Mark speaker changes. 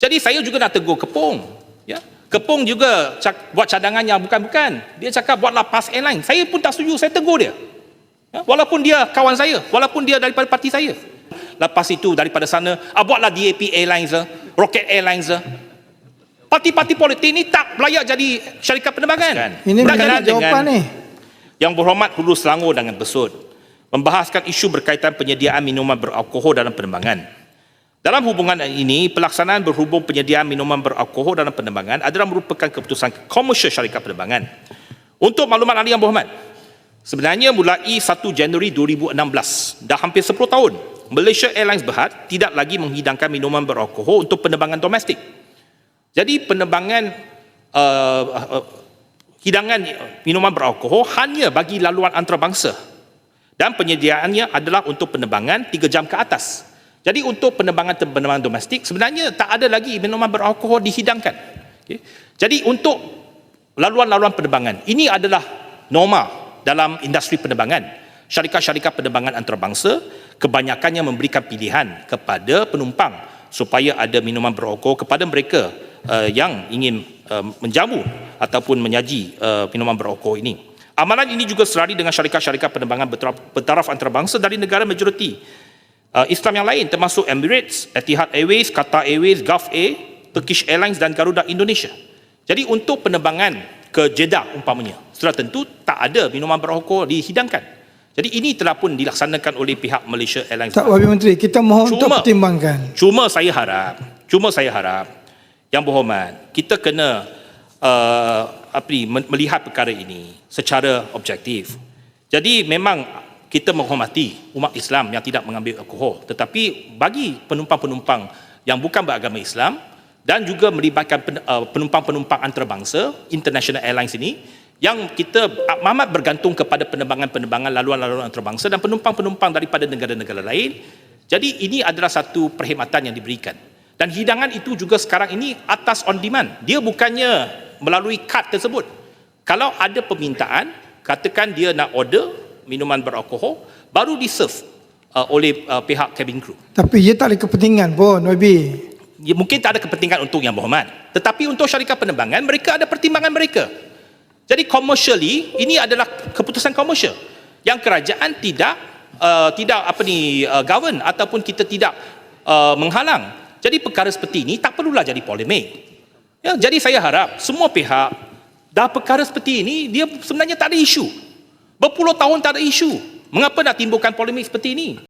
Speaker 1: Jadi saya juga nak tegur Kepung. Ya. Kepung juga cak, buat cadangan yang bukan-bukan. Dia cakap buatlah PAS Airline. Saya pun tak setuju, saya tegur dia. Ya. Walaupun dia kawan saya, walaupun dia daripada parti saya. Lepas itu daripada sana, ah, buatlah DAP Airlines, eh, Rocket Airlines. eh. Parti-parti politik ni tak layak jadi syarikat penerbangan.
Speaker 2: Ini
Speaker 1: Tak
Speaker 2: mengenai
Speaker 1: jadi
Speaker 2: jawapan ni.
Speaker 1: yang berhormat Hulu Selangor dan Besut membahaskan isu berkaitan penyediaan minuman beralkohol dalam penerbangan. Dalam hubungan ini, pelaksanaan berhubung penyediaan minuman beralkohol dalam penerbangan adalah merupakan keputusan komersial syarikat penerbangan. Untuk maklumat ahli yang berhormat, sebenarnya mulai 1 Januari 2016, dah hampir 10 tahun, Malaysia Airlines Berhad tidak lagi menghidangkan minuman beralkohol untuk penerbangan domestik. Jadi penerbangan uh, uh, hidangan minuman beralkohol hanya bagi laluan antarabangsa dan penyediaannya adalah untuk penerbangan 3 jam ke atas. Jadi untuk penerbangan-penerbangan domestik sebenarnya tak ada lagi minuman beralkohol dihidangkan. Okay. Jadi untuk laluan-laluan penerbangan ini adalah norma dalam industri penerbangan. Syarikat-syarikat penerbangan antarabangsa kebanyakannya memberikan pilihan kepada penumpang supaya ada minuman beralkohol kepada mereka uh, yang ingin uh, menjamu ataupun menyaji uh, minuman beralkohol ini. Amalan ini juga serari dengan syarikat-syarikat penerbangan bertaraf antarabangsa dari negara majoriti uh, Islam yang lain termasuk Emirates, Etihad Airways, Qatar Airways, Gulf Air, Turkish Airlines dan Garuda Indonesia. Jadi untuk penerbangan ke Jeddah umpamanya, sudah tentu tak ada minuman beralkohol dihidangkan. Jadi ini telah pun dilaksanakan oleh pihak Malaysia Airlines.
Speaker 2: Tak Wabi Menteri, kita mohon untuk
Speaker 1: Cuma-
Speaker 2: pertimbangkan.
Speaker 1: Cuma saya harap, cuma saya harap yang berhormat, kita kena uh, apa ni, melihat perkara ini secara objektif. Jadi memang kita menghormati umat Islam yang tidak mengambil alkohol, tetapi bagi penumpang-penumpang yang bukan beragama Islam dan juga melibatkan uh, penumpang-penumpang antarabangsa, international airlines ini, yang kita amat bergantung kepada penerbangan-penerbangan laluan-laluan antarabangsa dan penumpang-penumpang daripada negara-negara lain. Jadi ini adalah satu perkhidmatan yang diberikan. Dan hidangan itu juga sekarang ini atas on demand. Dia bukannya melalui kad tersebut. Kalau ada permintaan, katakan dia nak order minuman beralkohol, baru di-serve uh, oleh uh, pihak cabin crew.
Speaker 2: Tapi ia tak ada kepentingan pun, Wabi.
Speaker 1: Ya, mungkin tak ada kepentingan untuk yang berhormat. Tetapi untuk syarikat penerbangan, mereka ada pertimbangan mereka. Jadi commercially, ini adalah keputusan komersial. Yang kerajaan tidak uh, tidak apa ni uh, govern ataupun kita tidak uh, menghalang. Jadi perkara seperti ini tak perlulah jadi polemik. Ya, jadi saya harap semua pihak dah perkara seperti ini dia sebenarnya tak ada isu. Berpuluh tahun tak ada isu. Mengapa nak timbulkan polemik seperti ini?